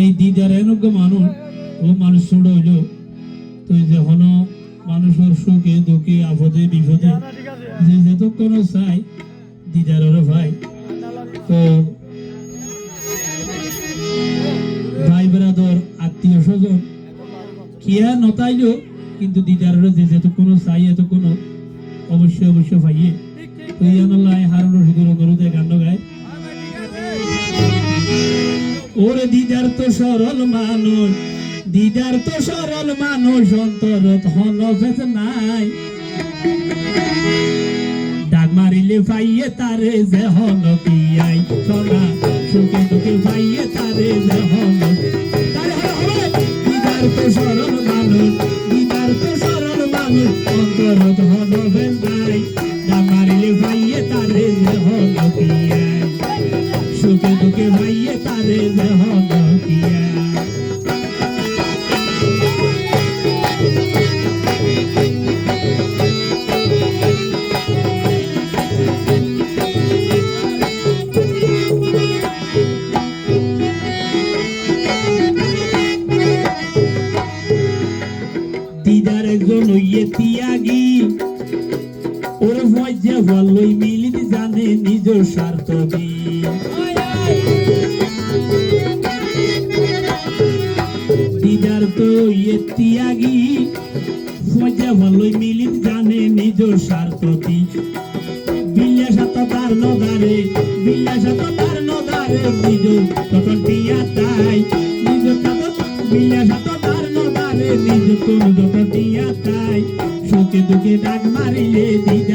এই দিদার এনজ্ঞ মানুষ। ও মানুষ ছোট হইল। তো যখন মানুষের সুখে দুঃখে আপদে বিপদে। যে যতক্ষণ চাই দিদারেরও ভাই। তো ভাই বেড়াদর আত্মীয় স্বজন, কিয়া নতাইল, কিন্তু দিদারেরও যে যতক্ষণ চাই এতক্ষণ অবশ্যই অবশ্যই পাইয়ে তো ইয়ানুল্লাহ হারুন রশিদুর গরুদে গান গায়। ওরে দিদার তো সরল মানুষ, দিদার তো সরল মানুষ, অন্তর ধন নাই। ডাক মারিলে পাইয়ে তারে যে হল আই সোনা সুখে দুঃখে পাইয়ে তারে যে হল দিদার তো সরল মানুষ, দিদার তো সরল মানুষ নাই। ডাক মারিলে পাইয়ে তারে যে হল কি মজ্জা ভালোই মিলিত জানে নিজ স্বার্থ দিদার তো ইয়ে তিয়াগি মজা ভালোই মিলিত জানে নিজ স্বার্থতি বিল্লা সাত তার নদারে বিল্লা সাত তার নদারে নিজ তখন টিয়া তাই। নিজ বিল্লা সাত তার নদারে নিজ তোর যত টিয়া তাই। সুখে দুঃখে ডাক মারিলে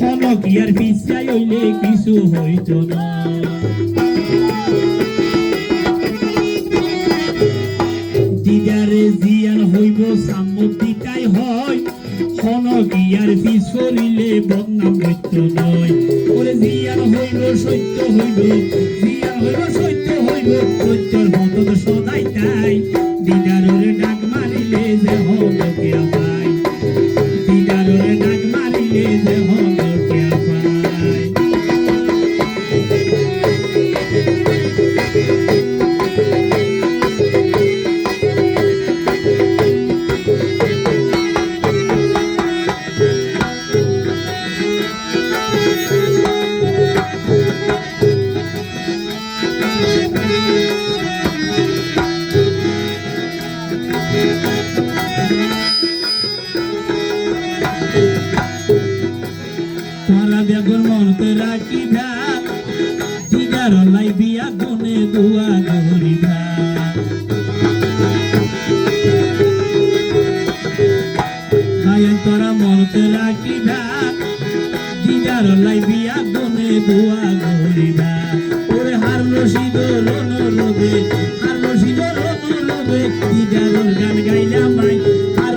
হনক ইয়ার পিছাই হইলে কিছু হইত না। দিদারে জিয়ান হইব সাম্মতি হয় হনক ইয়ার পিছ করিলে বদনাম হইত নয়। ওরে জিয়ান হইব সত্য হইব জিয়ান হইব সত্য হইব, সত্যর মতন সদাই তাই। দিদারের ডাক মারিলে যে হল রাখিবা দিদার লাই বিয়া গুনে দুয়া গরিবা গায়ন তোরা মনতে রাখিবা দিদার লাই বিয়া গুনে দুয়া গরিবা ওরে গান গাইলাম মাই হার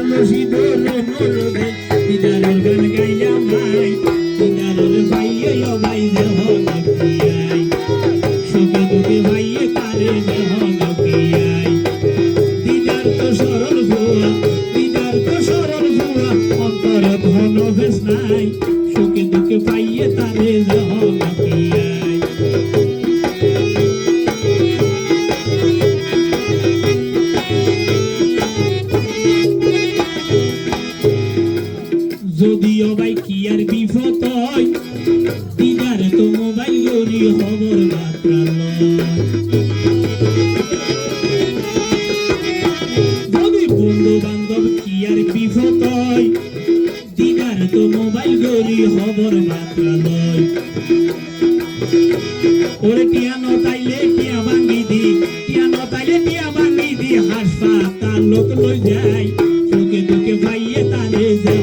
যদি বন্ধু কি আর বিপদ দিদার তো মোবাইল গরি খবর বার্তা ওরে টিয়া ভাঙ্গি দি টিয়া নতাইলে টিয়া ভাঙ্গি দি হাসপাতাল লোক লই যাই সুখে দুঃখে ভাইয়ে তারে যে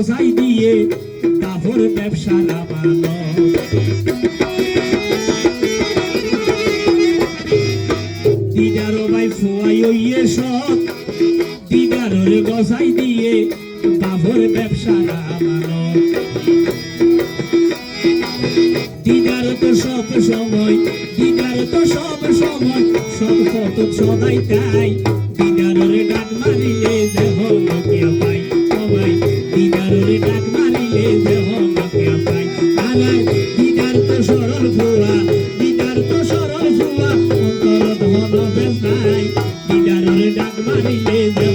গজাই দিয়ে কাপড় ব্যবসা নামানো দিদার ভাই ফুয়াই ওইয়ে দিদারের গজাই দিয়ে কাপড় ব্যবসা নামানো দিদার তো সব সময়, দিদার তো সব সময়, সব কত সদাই তাই। சொல்லிலே